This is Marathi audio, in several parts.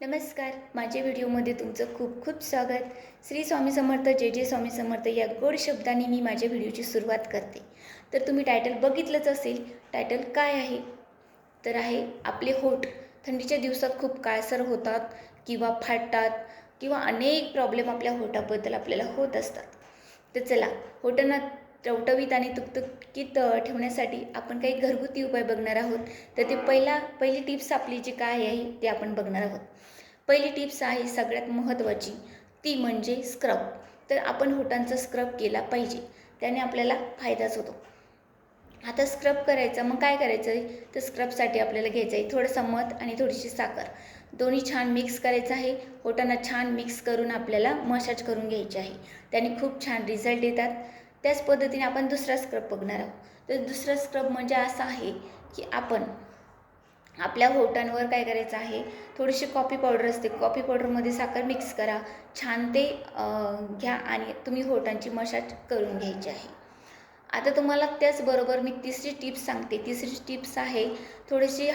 नमस्कार. माझ्या व्हिडिओमध्ये तुमचं खूप खूप स्वागत. श्री स्वामी समर्थ जय जे स्वामी समर्थ या गोड शब्दाने मी माझ्या व्हिडिओची सुरुवात करते. तर तुम्ही टायटल बघितलंच असेल. टायटल काय आहे? तर आहे आपले होठ. थंडीच्या दिवसात खूप काळसर होतात किंवा फाटतात किंवा अनेक प्रॉब्लेम आपल्या होठाबद्दल आपल्याला होत असतात. तर चला होटांना टवटवीत आणि तुकतुकीत ठेवण्यासाठी आपण काही घरगुती उपाय बघणार आहोत. तर ते पहिला पहिली टिप्स आपली जी काय आहे ते आपण बघणार आहोत. पहिली टिप्स आहे सगळ्यात महत्त्वाची ती म्हणजे स्क्रब. तर आपण होटांचा स्क्रब केला पाहिजे त्याने आपल्याला फायदाच होतो. आता स्क्रब करायचा मग काय करायचं? आहे तर स्क्रबसाठी आपल्याला घ्यायचं आहे थोडंसं मध आणि थोडीशी साखर. दोन्ही छान मिक्स करायचं आहे. होटांना छान मिक्स करून आपल्याला मसाज करून घ्यायचे आहे. त्याने खूप छान रिझल्ट येतात. त्याच पद्धतीने आपण दुसरा स्क्रब बघणार आहोत. तर दुसरा स्क्रब म्हणजे असा आहे की आपण आपल्या होटांवर काय करायचं आहे? थोडीशी कॉफी पावडर असते. कॉफी पावडरमध्ये साखर मिक्स करा. छान ते घ्या आणि तुम्ही होटांची मशाज करून घ्यायची आहे. आता तुम्हाला त्याचबरोबर मी तिसरी टिप्स सांगते. तिसरी टिप्स आहे थोडीशी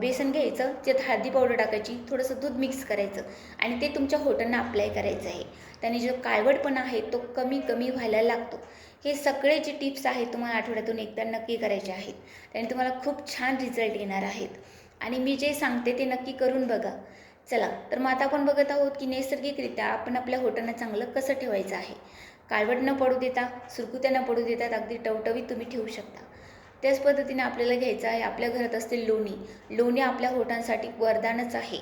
बेसन घ्यायचं त्यात हळदी पावडर टाकायची थोडंसं दूध मिक्स करायचं आणि ते तुमच्या होटांना अप्लाय करायचं आहे. त्याने जो काळवटपणा आहे तो कमी कमी व्हायला लागतो. हे सगळे जे टिप्स आहेत तुम्हाला आठवड्यातून एकदा नक्की करायचे आहेत. त्याने तुम्हाला खूप छान रिझल्ट येणार आहेत. आणि मी जे सांगते ते नक्की करून बघा. चला तर मग आता आपण बघत आहोत की नैसर्गिकरित्या आपण आपल्या होटांना चांगलं कसं ठेवायचं आहे? काळवट न पडू देता सुरकुत्या न पडू देतात अगदी टवटवीत तुम्ही ठेवू शकता. त्याच पद्धतीने आपल्याला घ्यायचं आहे आपल्या घरात असतील लोणी. लोणी आपल्या होटांसाठी वरदानच आहे.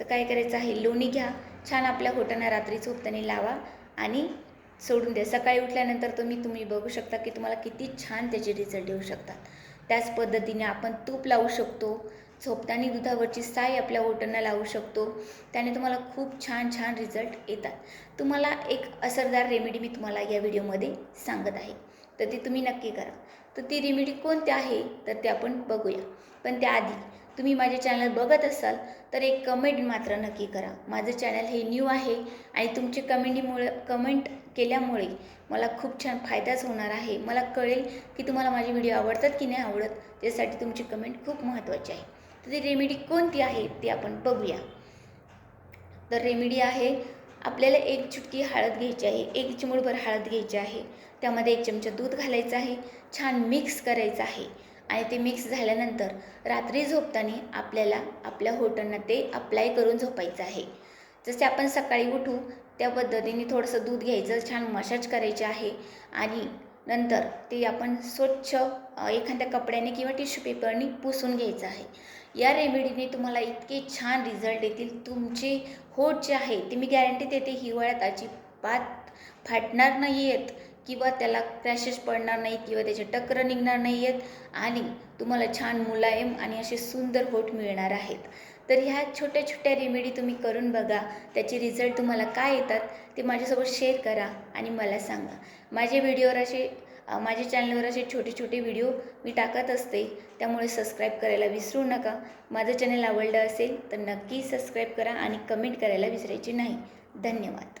तर काय करायचं आहे? लोणी घ्या छान आपल्या होटांना रात्री झोपताना लावा आणि सोडून द्या. सकाळी उठल्यानंतर तुम्ही तुम्ही बघू शकता की तुम्हाला किती छान त्याचे रिझल्ट येऊ शकतात. त्याच पद्धतीने आपण तूप लावू शकतो. झोपताना दुधावरची साय आपल्या ओटांना लावू शकतो. त्याने तुम्हाला खूप छान छान रिझल्ट येतात. तुम्हाला एक असरदार रेमेडी मी तुम्हाला या व्हिडिओमध्ये सांगत आहे. तर ती तुम्ही नक्की करा. तर ती रेमेडी कोणती आहे? तर ते आपण बघूया. पण त्याआधी तुम्ही माझे चॅनल बघत असाल तर एक कमेंट मात्र नक्की करा. माझं चॅनल हे न्यू आहे आणि तुमची कमेंटीमुळे कमेंट केल्यामुळे मला खूप छान फायदाच होणार आहे. मला कळेल की तुम्हाला माझे व्हिडिओ आवडतात की नाही आवडत त्यासाठी तुमची कमेंट खूप महत्त्वाची आहे. तर ती रेमेडी कोणती आहे ती आपण बघूया. तर रेमेडी आहे आपल्याला एक चुटकी हळद घ्यायची आहे एक चिमूटभर हळद घ्यायची आहे त्यामध्ये एक चमचा दूध घालायचं आहे छान मिक्स करायचं आहे आणि ते मिक्स झाल्यानंतर रात्री झोपताना आपल्याला आपल्या होटांना ते अप्लाय करून झोपायचं आहे. जसे आपण सकाळी उठू त्या पद्धतीने थोडंसं दूध घ्यायचं छान मसाज करायचे आहे आणि नंतर ते आपण स्वच्छ एखाद्या कपड्याने किंवा टिश्यू पेपरने पुसून घ्यायचं आहे. या रेमेडीने तुम्हाला इतके छान रिझल्ट येतील तुमचे होठ जे आहे ते मी गॅरंटी देते हिवाळ्यात अजिबात फाटणार नाही आहेत किंवा त्याला क्रॅशेस पडणार नाहीत किंवा त्याचे टक्कर निघणार नाही आहेत आणि तुम्हाला छान मुलायम आणि असे सुंदर होठ मिळणार आहेत. तर ह्या छोट्या छोट्या रेमेडी तुम्ही करून बघा. त्याचे रिझल्ट तुम्हाला काय येतात ते माझ्यासोबत शेअर करा आणि मला सांगा. माझे व्हिडिओवर असे माझ्या चॅनलवर असे छोटे छोटे व्हिडिओ मी टाकत असते. त्यामुळे सबस्क्राईब करायला विसरू नका. माझं चॅनल आवडलं असेल तर नक्की सबस्क्राईब करा आणि कमेंट करायला विसरायची नाही. धन्यवाद.